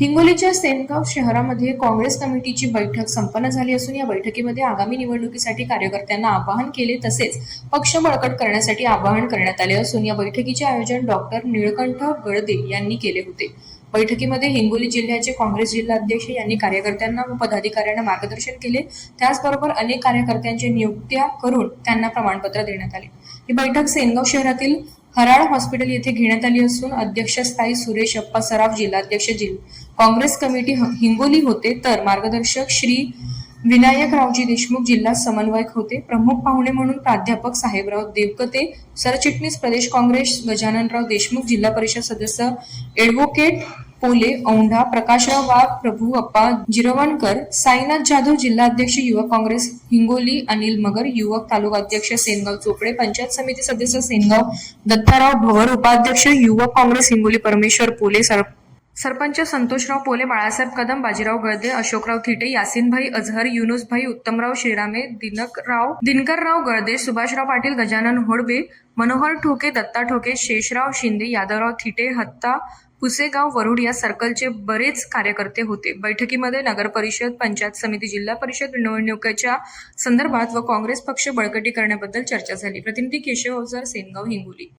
हिंगोलीच्या सेनगाव शहरामध्ये काँग्रेस कमिटीची बैठक संपन्न झाली असून या बैठकीमध्ये आगामी निवडणुकीसाठी कार्यकर्त्यांना आवाहन केले तसेच पक्ष बळकट करण्यासाठी आवाहन करण्यात आले असून या बैठकीचे आयोजन डॉक्टर निळकंठ गळदे यांनी केले होते. बैठकीमध्ये हिंगोली जिल्ह्याचे काँग्रेस जिल्हाध्यक्ष यांनी कार्यकर्त्यांना व पदाधिकाऱ्यांना मार्गदर्शन केले. त्याचबरोबर अनेक कार्यकर्त्यांच्या नियुक्त्या करून त्यांना प्रमाणपत्र देण्यात आले. ही बैठक सेनगाव शहरातील हराळ हॉस्पिटल येथे घेण्यात आली असून अध्यक्षस्थायी सुरेश अप्पा सराफ जिल्हाध्यक्ष जिल काँग्रेस कमिटी हिंगोली होते तर मार्गदर्शक श्री विनायकरावजी देशमुख जिल्हा समन्वयक होते. प्रमुख पाहुणे म्हणून प्राध्यापक साहेबराव देवकते सरचिटणीस प्रदेश काँग्रेस गजाननराव देशमुख जिल्हा परिषद सदस्य ॲडव्होकेट पोले औंढा प्रकाशराव वाघ प्रभू अप्पा जिरवणकर साईनाथ जाधव जिल्हाध्यक्ष युवक काँग्रेस हिंगोली अनिल मगर युवक तालुकाध्यक्ष सेनगाव चोपडे पंचायत समिती सदस्य सेनगाव दत्ताराव भवर उपाध्यक्ष युवक काँग्रेस हिंगोली परमेश्वर पोले सर सरपंच संतोषराव पोले बाळासाहेब कदम बाजीराव गळदे अशोकराव थिटे यासिनभाई अझहर युनुसभाई उत्तमराव श्रीरामे दिनकराव दिनकरराव गळदे सुभाषराव पाटील गजानन होडबे मनोहर ठोके दत्ता ठोके शेषराव शिंदे यादवराव थिटे हत्ता पुसेगाव वरुड या सर्कलचे बरेच कार्यकर्ते होते. बैठकीमध्ये नगर परिषद पंचायत समिती जिल्हा परिषद निवडणुकीच्या संदर्भात व काँग्रेस पक्ष बळकटी करण्याबद्दल चर्चा झाली. प्रतिनिधी केशव अवजार सेनगाव हिंगोली.